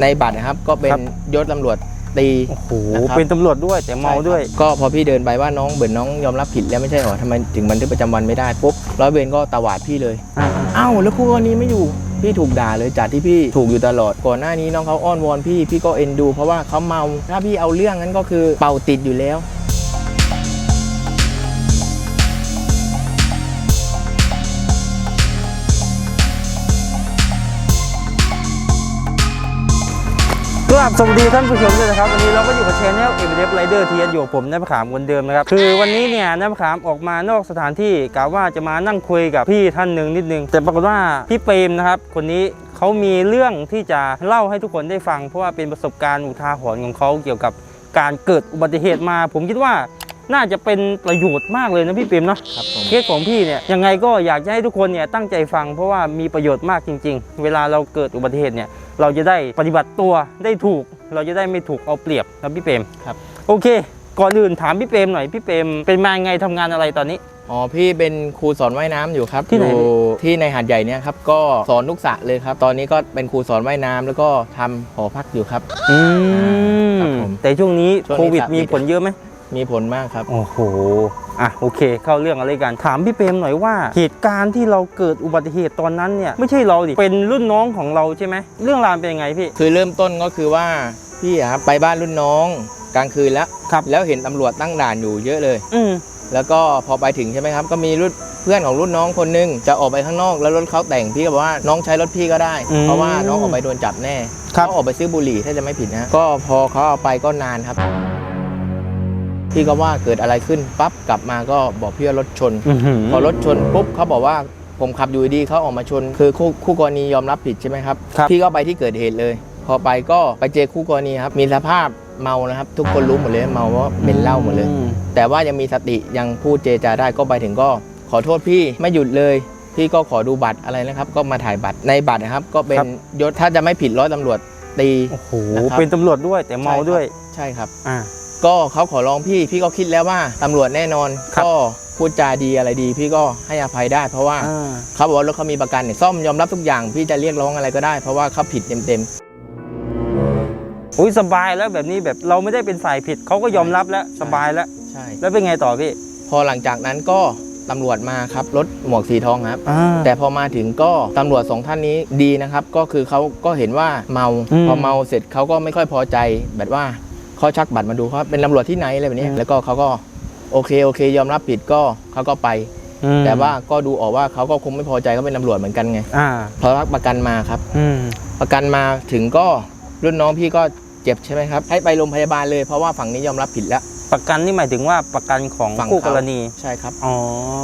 ในบัตรนะครับ ก็เป็นครับ ยศตำรวจตี โอ้โหนะครับ เป็นตำรวจด้วยแต่เมาด้วย ใช่ครับก็พอพี่เดินไปว่าน้องเบิร์นน้องยอมรับผิดแล้วไม่ใช่เหรอทำไมถึงบันทึกประจำวันไม่ได้ปุ๊บร้อยเวรก็ตวาดพี่เลยอ่าเอ้าแล้วคู่กรณีไม่อยู่พี่ถูกด่าเลยจากที่พี่ถูกอยู่ตลอดก่อนหน้านี้น้องเขาอ้อนวอนพี่พี่ก็เอ็นดู เพราะว่าเขาเมาถ้าพี่เอาเรื่องนั้นก็คือเป่าติดอยู่แล้ว ราบสวัสดีท่านผู้ชมด้วยนะครับวันนี้เราก็อยู่กับชแนลเอเวอเรสต์ไรเดอร์ทีเออยู่กับผมนายประขามคนเดิมนะครับคือวันนี้เนี่ยนายประขามออกมานอกสถานที่กะว่าจะมานั่งคุยกับพี่ท่านหนึ่งนิดนึง แต่ปรากฏว่าพี่เปรมนะครับคนนี้เขามีเรื่องที่จะเล่าให้ทุกคนได้ฟัง เพราะว่าเป็นประสบการณ์อุทาหรณ์ของเขาเกี่ยวกับการเกิดอุบัติเหตุมา ผมคิดว่าน่าจะเป็นประโยชน์มากเลยนะพี่เปรมเนาะครับผมเคสของพี่เนี่ยยังไงก็อยากจะให้ทุกคนเนี่ยตั้งใจฟังเพราะว่ามีประโยชน์มากจริง ๆ เวลาเราเกิดอุบัติเหตุเนี่ย เราจะได้ปฏิบัติตัวได้ถูก เราจะได้ไม่ถูกเอาเปรียบนะพี่เปรมครับ โอเค ก่อนอื่นถามพี่เปรมหน่อยพี่เปรมเป็นมาไงทำงานอะไรตอนนี้อ๋อพี่เป็นครูสอนว่ายน้ำอยู่ครับที่ไหนอยู่ที่ในหาดใหญ่เนี่ยครับก็สอนทุกสระเลยครับ ตอนนี้ก็เป็นครูสอนว่ายน้ำแล้วก็ทำหอพักอยู่ครับอืครับผมแต่ช่วงนี้ช่วงนี้โควิดครับมีผลเยอะไหมมีผลมากครับ โอ้โห อะโอเค เข้าเรื่องอะไรกัน ถามพี่เปรมหน่อยว่า เหตุการณ์ที่เราเกิดอุบัติเหตุตอนนั้นเนี่ยไม่ใช่เราดิเป็นรุ่นน้องของเราใช่ไหมเรื่องราวเป็นยังไงพี่ คือเริ่มต้นก็คือว่าพี่อะครับไปบ้านรุ่นน้องกลางคืนแล้วครับแล้วเห็นตำรวจตั้งด่านอยู่เยอะเลย อืมแล้วก็พอไปถึงใช่ไหมครับ ก็มีรุ่นเพื่อนของรุ่นน้องคนนึงจะออกไปข้างนอกแล้วรถเขาแต่งพี่ก็บอกว่าน้องใช้รถพี่ก็ได้เพราะว่าน้องออกไปโดนจับแน่ครับ เขาออกไปซื้อบุหรี่ถ้าจะไม่ผิดนะก็พอเขาเอาไปก็นานครับ พี่ก็ว่าเกิดอะไรขึ้นปั๊บกลับมาก็บอกพี่ว่ารถชนอื้อหือพอรถชนปุ๊บเขาบอกว่าผมขับอยู่ดีๆเขาออกมาชน คือคู่คู่กรณียอมรับผิดใช่ไหมครับครับพี่ก็ไปที่เกิดเหตุเลย พอไปก็ไปเจอคู่กรณีครับมีสภาพเมานะครับ ทุกคนรู้หมดเลยเมาเพราะเป็นเหล้าหมดเลยอืแต่ว่ายังมีสติยังพูดเจรจาได้ก็ไปถึงก็ ขอโทษพี่ไม่หยุดเลยพี่ก็ขอดูบัตรอะไรนะครับ ก็มาถ่ายบัตรในบัตรนะครับ ก็เป็นยศถ้าจะไม่ผิดร้อยตำรวจตีโอ้โหนะครับเป็นตำรวจด้วยแต่เมาด้วยใช่ครับอ่า ก็เขาขอร้องพี่พี่ก็คิดแล้วว่าตำรวจแน่นอนครับก็พูดจาดีอะไรดี พี่ก็ให้อภัยได้ เพราะว่าอ่า เขาบอกว่ารถเขามีประกันเนี่ยซ่อมยอมรับทุกอย่างพี่จะเรียกร้องอะไรก็ได้ เพราะว่าเขาผิดเต็มอุ้ยสบายแล้วแบบนี้แบบเราไม่ได้เป็นฝ่ายผิดเขาก็ยอมรับแล้วสบายแล้ว ๆใช่ แล้วเป็นไงต่อพี่พอหลังจากนั้นก็ตำรวจมาครับรถหมวกสีทองครับ อ่า แต่พอมาถึงก็ตำรวจสองท่านนี้ดีนะครับ ก็คือเขาก็เห็นว่าเมา อืม พอเมาเสร็จเขาก็ไม่ค่อยพอใจแบบว่า เขาชักบัตรมาดูเขาเป็นตำรวจที่ไหนอะไรแบบนี้อืมแล้วก็เขาก็โอเคโอเค ยอมรับผิดก็เขาก็ไปอืมแต่ว่าก็ดูออกว่าเขาก็คงไม่พอใจเขาเป็นตำรวจเหมือนกันไงอ่าพอรักประกันมาครับอืมประกันมาถึงก็รุ่นน้องพี่ก็เจ็บใช่ไหมครับ ให้ไปโรงพยาบาลเลยเพราะว่าฝั่งนี้ยอมรับผิดแล้ว ประกันนี่หมายถึงว่าประกันของฝั่งคู่เขากรณีใช่ครับอ๋อ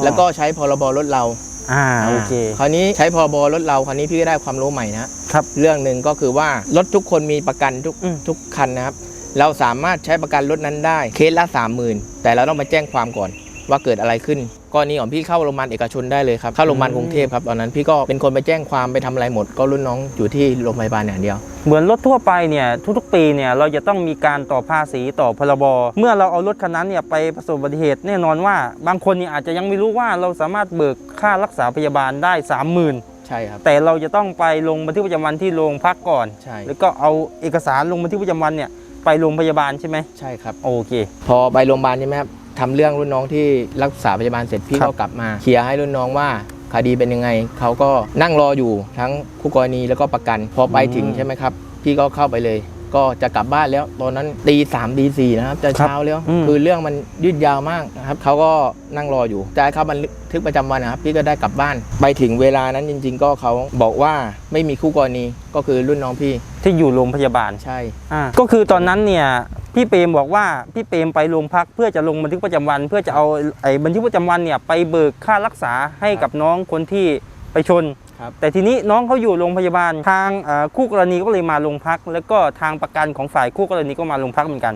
แล้วก็ใช้พรบรถเราอ่าโอเคคราวนี้ใช้พรบรถเราคราวนี้พี่ก็ได้ความรู้ใหม่นะครับ เรื่องหนึ่งก็คือว่ารถทุกคนมีประกันทุกอืมทุกคันนะครับ เราสามารถใช้ประกันรถนั้นได้เคสละสามหมื่นแต่เราต้องไปแจ้งความก่อนว่าเกิดอะไรขึ้นกรณีของพี่เข้าโรงพยาบาลเอกชนได้เลยครับเข้าโรงพยาบาลกรุงเทพครับตอนนั้นพี่ก็เป็นคนไปแจ้งความไปทำอะไรหมด ก็รุ่นน้องอยู่ที่โรงพยาบาลอย่างเดียว เหมือนรถทั่วไปเนี่ยทุกๆปีเนี่ยเราจะต้องมีการต่อภาษีต่อพรบเมื่อเราเอารถคันนั้นเนี่ยไปประสบอุบัติเหตุแน่นอนว่า บางคนเนี่ยอาจจะยังไม่รู้ว่าเราสามารถเบิกค่ารักษาพยาบาลได้ 30,000ใช่ครับแต่เราจะต้องไปลงบันทึกประจำวันที่โรงพักก่อนใช่แล้วก็เอาเอกสารลงบันทึกประจำวันเนี่ย ไปโรงพยาบาลใช่ไหมใช่ครับ โอเค พอไปโรงพยาบาลใช่ไหมครับทำเรื่องรุ่นน้องที่รักษาพยาบาลเสร็จพี่ครับก็กลับมาเคลียร์ให้รุ่นน้องว่าคดีเป็นยังไงเขาก็นั่งรออยู่ทั้งคู่กรณีแล้วก็ประกัน พอไปถึงใช่ไหมครับ พี่ก็เข้าไปเลย ก็จะกลับบ้านแล้ว ตอนนั้นตีสามตีสี่นะครับจะเช้าแล้ว อืม คือเรื่องมันยืดยาวมากนะครับเขาก็นั่งรออยู่จะให้เขาบันทึกประจำวันนะครับพี่ก็ได้กลับบ้าน ไปถึงเวลานั้นจริง ๆ ก็เขาบอกว่าไม่มีคู่กรณีก็คือรุ่นน้องพี่ที่อยู่โรงพยาบาลใช่ อ่าก็คือตอนนั้นเนี่ย พี่เปรมบอกว่าพี่เปรมไปโรงพักเพื่อจะลงบันทึกประจำวัน เพื่อจะเอาไอ้บันทึกประจำวันเนี่ยไปเบิกค่ารักษาให้กับน้องคนที่ไปชน ครับแต่ทีนี้น้องเขาอยู่โรงพยาบาลทางเอ่อคู่กรณีก็เลยมาโรงพัก แล้วก็ทางประกันของฝ่ายคู่กรณีก็มาโรงพักเหมือนกัน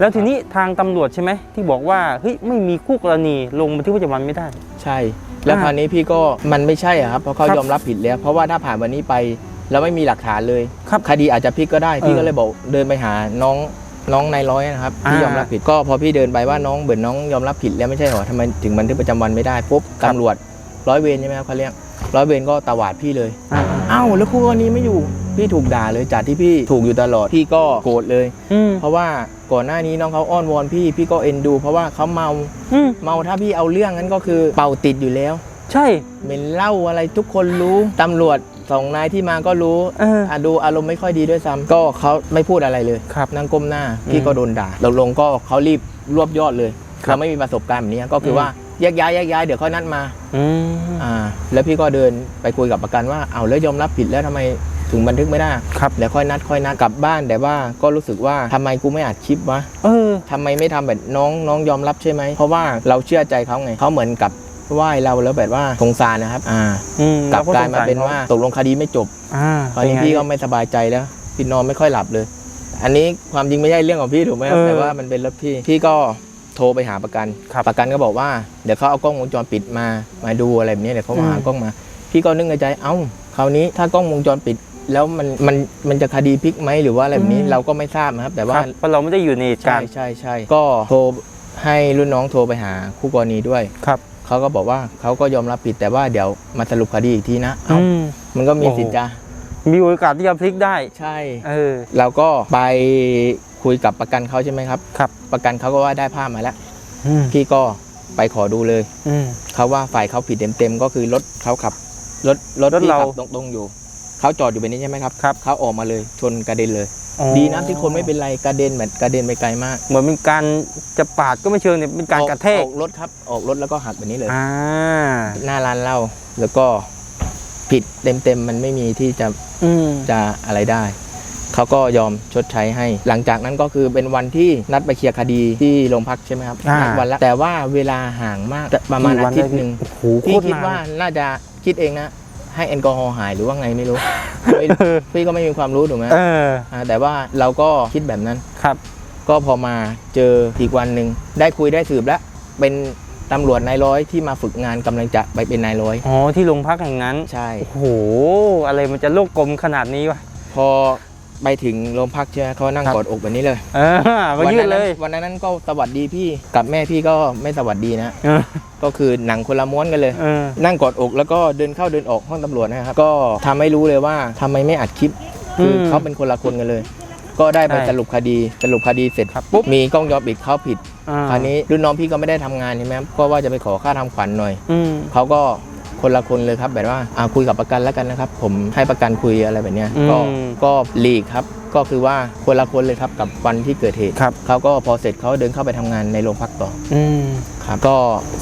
แล้วทีนี้ทางตำรวจใช่ไหมที่บอกว่าเฮ้ยไม่มีคู่กรณีลงบันทึกประจำวันไม่ได้ ใช่ แล้วอ่าคราวนี้พี่ก็มันไม่ใช่อะครับเพราะเขาครับยอมรับผิดแล้ว เพราะว่าถ้าผ่านวันนี้ไปแล้วไม่มีหลักฐานเลยครับคดีอาจจะพลิกก็ได้พี่เออก็เลยบอกเดินไปหาน้องน้องนายร้อยนะครับที่อ่ายยอมรับผิดก็พอพี่เดินไปว่าน้องเบิร์นน้องยอมรับผิดแล้วไม่ใช่เหรอทำไมถึงบันทึกประจำวันไม่ได้ปุ๊บตำรวจ ร้อยเวรใช่ไหมครับเขาเรียกร้อยเวรก็ตวาดพี่เลยอ่า เอ้าแล้วคู่กรณีไม่อยู่พพี่ถูกด่าเลยจากที่พี่ถูกอยู่ตลอดพี่ก็โกรธเลย อืมเพราะว่าก่อนหน้านี้น้องเขาอ้อนวอนพี่พี่ก็เอ็นดู เพราะว่าเขาเมาอืมเมาถ้าพี่เอาเรื่องนั้นก็คือเป่าติดอยู่แล้วใช่เหม็นเหล้าอะไรทุกคนรู้ตำรวจสองนายที่มาก็รู้ เออ อะดูอารมณ์ไม่ค่อยดีด้วยซ้ำก็เขาไม่พูดอะไรเลยครับนั่งก้มหน้าอืมพี่ก็โดนด่าตกลงก็เขารีบรวบยอดเลยครับเราไม่มีประสบการณ์แบบนี้ก็คือว่า แยกย้ายแยกย้ายเดี๋ยวค่อยนัดมาอืมอ่า แล้วพี่ก็เดินไปคุยกับประกันว่าเอาแล้วยอมรับผิดแล้วทำไมถึงบันทึกไม่ได้ครับเดี๋ยวค่อยนัดค่อยนัดกลับบ้านแต่ว่าก็รู้สึกว่าทำไมกูไม่อัดคลิปวะ เออ ทำไมไม่ทำแบบน้องน้องยอมรับใช่ไหม เพราะว่าเราเชื่อใจเขาไงเขาเหมือนกับไหว้เราแล้วแบบว่าสงสารนะครับ อ่า อืมกลับกลายมารสงสเป็นว่าตกลงคดีไม่จบอ่าตอนนี้เป็ไงพี่ก็ไม่สบายใจแล้วพี่นอนไม่ค่อยหลับเลย อันนี้ความจริงไม่ใช่เรื่องของพี่ถูกไหมครับเออแต่ว่ามันเป็นรถพี่พี่ก็ โทรไปหาประกัน ครับประกันก็บอกว่าเดี๋ยวเขาเอากล้องวงจรปิดมามาดูอะไรแบบนี้เดี๋ยวเขามาหาอืมกล้องมา พี่ก็นึกในใจเอ้าคราวนี้ถ้ากล้องวงจรปิด แล้วมันมันมันจะคดีพลิกไหมหรือว่าอะไรแบบนี้เราก็ไม่ทราบนะครับ แต่คว่ารับเพราะเราไม่ได้อยู่ในเหตุใช่การณ์ใช่ใช่ก็โทรให้รุ่นน้องโทรไปหาคู่กรณีด้วย ครับเขาก็บอกว่าเขาก็ยอมรับผิดแต่ว่าเดี๋ยวมาสรุปคดีอีกทีนะเอ้าอืม มันก็มีโอ้โห สิทธิ์จ้ะมีโอกาสที่จะพลิกได้ ใช่ เออ เราก็ไป คุยกับประกันเขาใช่ไหมครับครับ ประกันเขาก็ว่าได้ภาพมาแล้วอืมพี่ก็ไปขอดูเลยอืม เขาว่าฝ่ายเขาผิดเต็มๆก็คือรถเขาขับรถรถรถที่เราขับตรงๆอยู่เขาจอดอยู่แบบนี้ใช่ไหมครับครับ เขาออกมาเลยชนกระเด็นเลย อ๋อดีนะที่คนไม่เป็นไรกระเด็นแบบกระเด็นไปไกลมากเหมือนเป็นการจะปาดก็ไม่เชิงเนี่ยเป็นการออกระแทกออกรถครับออกรถแล้วก็หักแบบนี้เลย อ่าหน้าร้านเหล้าแล้วก็ผิดเต็มๆมันไม่มีที่จะอืมจะอะไรได้ เขาก็ยอมชดใช้ให้ หลังจากนั้นก็คือเป็นวันที่นัดไปเคลียร์คดีที่โรงพักใช่ไหมครับอ่านันัดวันละแต่ว่าเวลาห่างมากประมาณกี่วัอานทิตย์ได้พี่หนึ่งโอ้โหโคพี่ตรคิดนาน ว่าน่าจะคิดเองนะ ให้แอลกอฮอล์หายหรือว่าไงไม่รู้ ไม่พี่ก็ไม่มีความรู้ถูกไหมเอออ่าแต่ว่าเราก็คิดแบบนั้น ครับ ก็พอมาเจออีกวันหนึ่งได้คุยได้สืบแล้ว เป็นตำรวจนายร้อยที่มาฝึกงานกำลังจะไปเป็นนายร้อย อ๋อที่โรงพักแห่งนั้น ใช่ โอ้โห อะไรมันจะโลกกลมขนาดนี้วะ พอ ไปถึงโรงพักใช่ไหมเขานั่งครับกอดอกแบบนี้เลยเออมายืดเลยวันนั้นวันนั้นก็สวัสดีพี่กับแม่พี่ก็ไม่สวัสดีนะเออก็คือหนังคนละม้วนกันเลยเออนั่งกอดอกแล้วก็เดินเข้าเดินออกห้องตำรวจนะครับ ก็ทำให้รู้เลยว่าทำไมไม่อัดคลิป คืออมเขาเป็นคนละคนกันเลย ก็ได้ไปใช่สรุปคดีสรุปคดีเสร็จครับปุ๊บมีกล้องยอมปิดเขาผิดอ่าคราวนี้รุ่นน้องพี่ก็ไม่ได้ทำงานใช่ไหมครับก็ว่าจะไปขอค่าทำขวัญหน่อยอืมเขาก็ คนละคนเลยครับแบบว่าอ่าคุยกับประกันแล้วกันนะครับ ผมให้ประกันคุยอะไรแบบเนี้ยอืมก็ก็หลีกครับ ก็คือว่าคนละคนเลยครับกับวันที่เกิดเหตุครับเขาก็พอเสร็จเขาเดินเข้าไปทำงานในโรงพักต่อ อืม ครับก็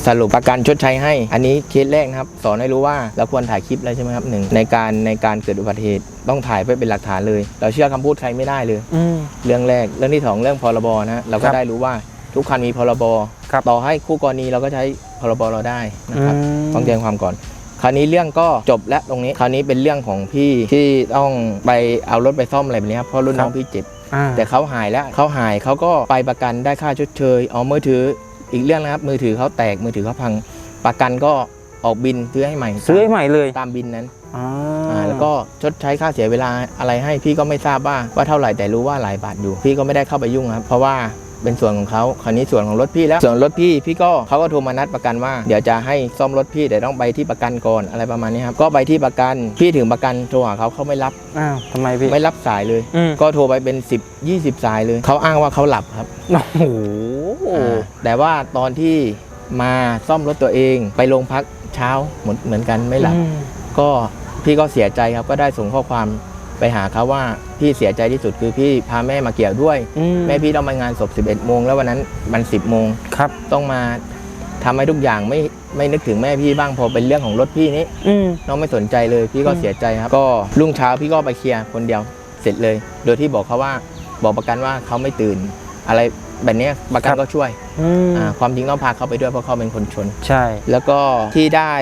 สรุปประกันชดใช้ให้ อันนี้เคสแรกนะครับ สอนให้รู้ว่าเราควรถ่ายคลิปแล้วใช่ไหมครับหนึ่งในการในการเกิดอุบัติเหตุต้องถ่ายไว้เป็นหลักฐานเลย เราเชื่อคำพูดใครไม่ได้เลย อืม เรื่องแรกเรื่องที่สองเรื่องพรบนะฮะเราคก็รับ ได้รู้ว่า ทุกคันมีพรบครับต่อให้คู่กรณีเราก็ใช้พรบเราได้นะครับมต้องแจ้งความก่อน คราวนี้เรื่องก็จบแล้วตรงนี้ คราวนี้เป็นเรื่องของพี่ที่ต้องไปเอารถไปซ่อมอะไรแบบนี้ครับเพราะรุ่นน้องพี่เจ็บ อ่าแต่เขาหายแล้วเขาหายเขาก็ไปประกันได้ค่าชดเชยเอามือถืออีกเรื่องนะครับ มือถือเขาแตกมือถือเขาพัง ประกันก็ออกบินซื้อให้ใหม่ซื้อให้ใหม่เลยตามบินนั้นอ่าอ่าแล้วก็ชดใช้ค่าเสียเวลาอะไรให้พี่ก็ไม่ทราบว่าว่าเท่าไหร่แต่รู้ว่าหลายบาทอยู่ พี่ก็ไม่ได้เข้าไปยุ่งครับ เพราะว่า เป็นส่วนของเขาคราวนี้ส่วนของรถพี่แล้วส่วนรถพี่พี่ก็เขาก็โทรมานัดประกันว่า เดี๋ยวจะให้ซ่อมรถพี่แต่ต้องไปที่ประกันก่อนอะไรประมาณนี้ครับก็ไปที่ประกันพี่ถึงประกันโทรหาเขาเขาไม่รับอ้าวทำไมพี่ ไม่รับสายเลย อืม ก็โทรไปเป็น 10 20 สายเลยเขาอ้างว่าเขาหลับครับโอ้โหอ่าแต่ว่าตอนที่มาซ่อมรถตัวเองไปโรงพักเช้าเหมือนเหมือนกันไม่หลับ อืมก็พี่ก็เสียใจครับก็ได้ส่งข้อความ ไปหาเขาว่าพี่เสียใจที่สุดคือพี่พาแม่มาเกี่ยวด้วย อืแม่พี่ต้องไปงานศพ 11โมงแล้ววันนั้นมัน 10โมงครับ ต้องมาทำให้ทุกอย่างไม่ไม่นึกถึงแม่พี่บ้างพอเป็นเรื่องของรถพี่นี้ อืม น้องไม่สนใจเลยพี่ก็อืม เสียใจครับ ก็รุ่งเช้าพี่ก็ไปเคลียร์คนเดียวเสร็จเลย โดยที่บอกเขาว่าบอกประกันว่าเขาไม่ตื่น อะไรแบบเนี้ยประกันก็ช่วยอืมอ่าความจริงต้องพาเขาไปด้วยเพราะเขาเป็นคนชน ใช่ แล้วก็ที่ได้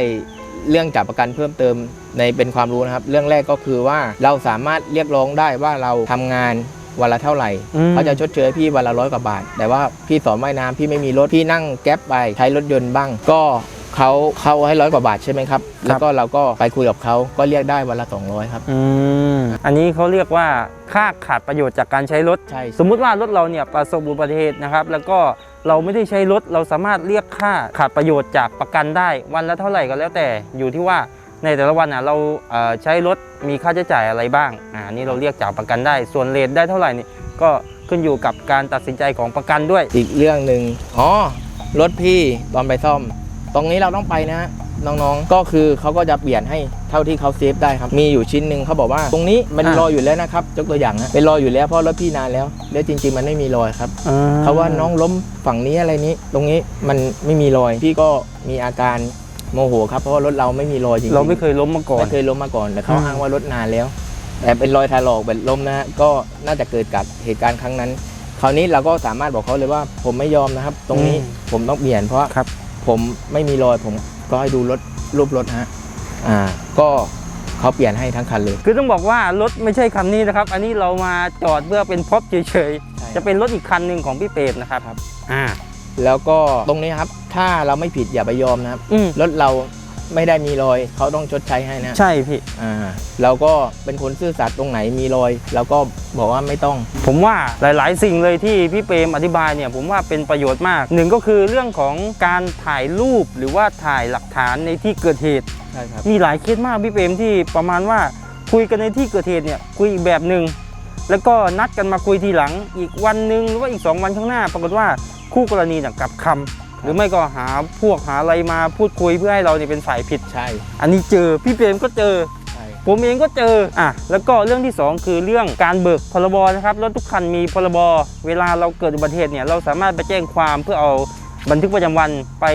เรื่องจากประกันเพิ่มเติมในเป็นความรู้นะครับ เรื่องแรกก็คือว่าเราสามารถเรียกร้องได้ว่าเราทำงานวันละเท่าไหร่อืมเขาจะชดเชยพี่วันละร้อยกว่าบาท แต่ว่าพี่สอนว่ายน้ำพี่ไม่มีรถพี่นั่งแก๊ปไปใช้รถยนต์บ้าง ก็ เขาเขาให้ร้อยกว่าบาทใช่ไหมครับ แล้วก็เราก็ไปคุยกับเขาก็เรียกได้วันละ 200 ครับ อืม อันนี้เขาเรียกว่าค่าขาดประโยชน์จากการใช้รถ ใช่ สมมุติว่ารถเราเนี่ยประสบอุบัติเหตุนะครับ แล้วก็เราไม่ได้ใช้รถ เราสามารถเรียกค่าขาดประโยชน์จากประกันได้ วันละเท่าไหร่ก็แล้วแต่ อยู่ที่ว่าในแต่ละวันอะเราเอ่อใช้รถมีค่าใช้จ่ายอะไรบ้าง อ่า นี่เราเรียกจากประกันได้ ส่วนเลทได้เท่าไหร่นี่ก็ขึ้นอยู่กับการตัดสินใจของประกันด้วย อีกเรื่องหนึ่งอ๋อ รถพี่ตอนไปซ่อม ตรงนี้เราต้องไปนะฮะน้องๆ ก็คือเขาก็จะเปลี่ยนให้เท่าที่เขาเซฟได้ครับ มีอยู่ชิ้นหนึ่งเขาบอกว่า ตรงนี้มันอะรออยู่แล้วนะครับยกตัวอย่างนะเป็นรออยู่แล้วเพราะรถพี่นานแล้ว แล้วจริง ๆ มันไม่มีรอยครับเขาว่าน้องล้มฝั่งนี้อะไรนี้ ตรงนี้มันไม่มีรอย พี่ก็มีอาการโมโหครับเพราะว่ารถเราไม่มีรอยจริงๆเราไม่เคยล้มมาก่อนไม่เคยล้มมาก่อนแต่เขาอืมอ้างว่ารถนานแล้ว แต่เป็นรอยถลอกแบบล้มนะฮะก็น่าจะเกิดกับเหตุการณ์ครั้งนั้น คราวนี้เราก็สามารถบอกเขาเลยว่า ผมไม่ยอมนะครับ ตรงนี้ผมต้องเปลี่ยนเพราะครับ ผมไม่มีรอยผมก็ให้ดูรถรูปรถฮะอ่าก็เขาเปลี่ยนให้ทั้งคันเลย คือต้องบอกว่ารถไม่ใช่คันนี้นะครับ อันนี้เรามาจอดเพื่อเป็นพ็อปเฉยใช่ๆจะเป็นรถอีกคันหนึ่งของพี่เปรมนะครับครับ อ่า แล้วก็ตรงนี้ครับ ถ้าเราไม่ผิดอย่าไปยอมนะครับ อืม รถเรา ไม่ได้มีรอย เขาต้องชดใช้ให้นะใช่พี่ อ่าเราก็เป็นคนซื่อสัตย์ตรงไหนมีรอยเราก็บอกว่าไม่ต้อง ผมว่าหลาย ๆ สิ่งเลยที่พี่เปรมอธิบายเนี่ยผมว่าเป็นประโยชน์มากหนึ่งก็คือเรื่องของการถ่ายรูปหรือว่าถ่ายหลักฐานในที่เกิดเหตุ ใช่ครับ มีหลายเคสมากพี่เปรมที่ประมาณว่าคุยกันในที่เกิดเหตุเนี่ยคุยอีกแบบหนึ่งแล้วก็นัดกันมาคุยทีหลังอีกวันหนึ่งหรือว่าอีก 2 วันข้างหน้า ปรากฏว่าคู่กรณีเนี่ยกลับคำ หรือไม่ก็หาพวกหาอะไรมาพูดคุยเพื่อให้เราเนี่ยเป็นฝ่ายผิด ใช่ อันนี้เจอพี่เปรมก็เจอ ใช่ ผมเองก็เจออะแล้วก็เรื่องที่ 2 คือเรื่องการเบิกพรบนะครับรถทุกคันมีพรบเวลาเราเกิดอุบัติเหตุเนี่ยเราสามารถไปแจ้งความเพื่อเอาบันทึกประจำวันไป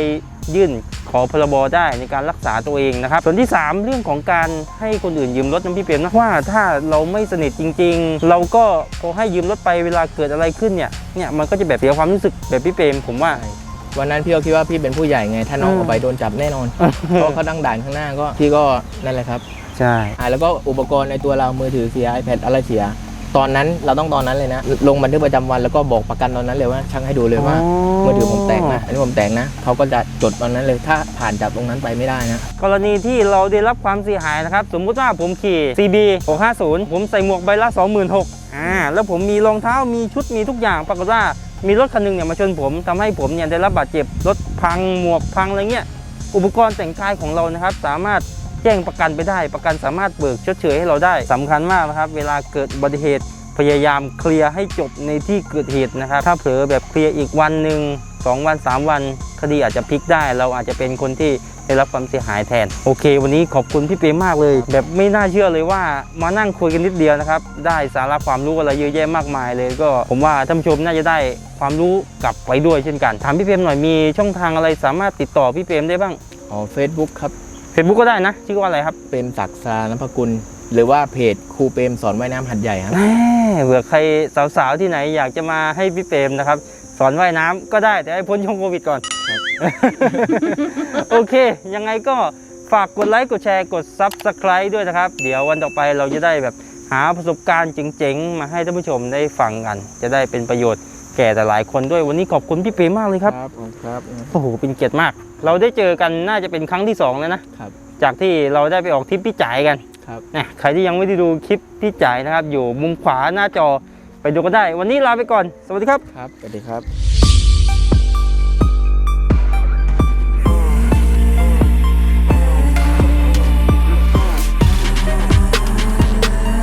ยื่นขอพรบได้ในการรักษาตัวเองนะครับ ส่วนที่ 3 เรื่องของการให้คนอื่นยืมรถนะพี่เปรมนะว่าถ้าเราไม่สนิทจริง ๆ เราก็พอให้ยืมรถไปเวลาเกิดอะไรขึ้นเนี่ยเนี่ยมันก็จะแบบเสียความรู้สึกแบบพี่เปรมผมว่าใช่ วันนั้นพี่ก็คิดว่าพี่เป็นผู้ใหญ่ไง ถ้าน้องอืมออกไปโดนจับแน่นอน เพราะเขาดังด่านข้างหน้าก็พี่ก็นั่นแหละครับใช่อ่าแล้วก็อุปกรณ์ในตัวเรามือถือเสีย iPad อะไรเสีย ตอนนั้นเราต้องตอนนั้นเลยนะ ลงบันทึกประจำวันแล้วก็บอกประกันตอนนั้นเลยว่าช่างให้ดูเลยว่ามือถือผมแตกนะอันนี้ผมแตกนะเขาก็จะจดตอนนั้นเลยถ้าผ่านจากตรงนั้นไปไม่ได้นะกรณีที่เราได้รับความเสียหายนะครับ สมมุติว่าผมขี่ CB 650 ผมใส่หมวกใบละ 26,000อ่าแล้วผมมีรองเท้ามีชุดมีทุกอย่างปรากฏว่า มีรถคันหนึงเนี่ยมาชนผมทำให้ผมเนี่ยได้รับบาดเจ็บรถพังหมวกพังอะไรเงี้ยอุปกรณ์แต่งกายของเรานะครับ สามารถแจ้งประกันไปได้ ประกันสามารถเบิกชดเชยให้เราได้สำคัญมากนะครับ เวลาเกิดอุบัติเหตุพยายามเคลียร์ให้จบในที่เกิดเหตุนะครับ ถ้าเผลอแบบเคลียร์อีกวันหนึ่งสองวัน 3 วัน คดีอาจจะพลิกได้ เราอาจจะเป็นคนที่ ได้รับความเสียหายแทน โอเค วันนี้ขอบคุณพี่เปรมมากเลย แบบไม่น่าเชื่อเลยว่ามานั่งคุยกันนิดเดียวนะครับ ได้สาระความรู้อะไรเยอะแยะมากมายเลยก็ผมว่าท่านผู้ชมน่าจะได้ความรู้กลับไปด้วยเช่นกันถามพี่เปรมหน่อยมีช่องทางอะไรสามารถติดต่อพี่เปรมได้บ้างอ๋อ Facebook ครับ Facebook ก็ได้นะชื่อว่าอะไรครับเปรมศักดิ์สารนพกุล หรือว่าเพจครูเปรมสอนว่ายน้ำหัดใหญ่ครับแม่เผื่อใครสาวๆที่ไหนอยากจะมาให้พี่เปรมนะครับ สอนว่ายน้ำก็ได้แต่ให้พ้นช่วงโควิดก่อน โอเค ยังไงก็ฝากกดไลค์กดแชร์กด Subscribe ด้วยนะครับ เดี๋ยววันต่อไปเราจะได้แบบหาประสบการณ์เจ๋งๆ มาให้ท่านผู้ชมได้ฟังกัน จะได้เป็นประโยชน์แก่แต่หลายคนด้วยวันนี้ขอบคุณพี่เปรมมากเลยครับครับโอ้โหเป็นเกียรติมาก เราได้เจอกันน่าจะเป็นครั้งที่สองแล้วนะครับจากที่เราได้ไปออกทริปพี่จ่ายกันครับนะใครที่ยังไม่ได้ดูคลิปพี่จ่ายนะครับ อยู่มุมขวาหน้าจอ ไปดูกันได้ วันนี้ลาไปก่อน สวัสดีครับ ครับ สวัสดีครับ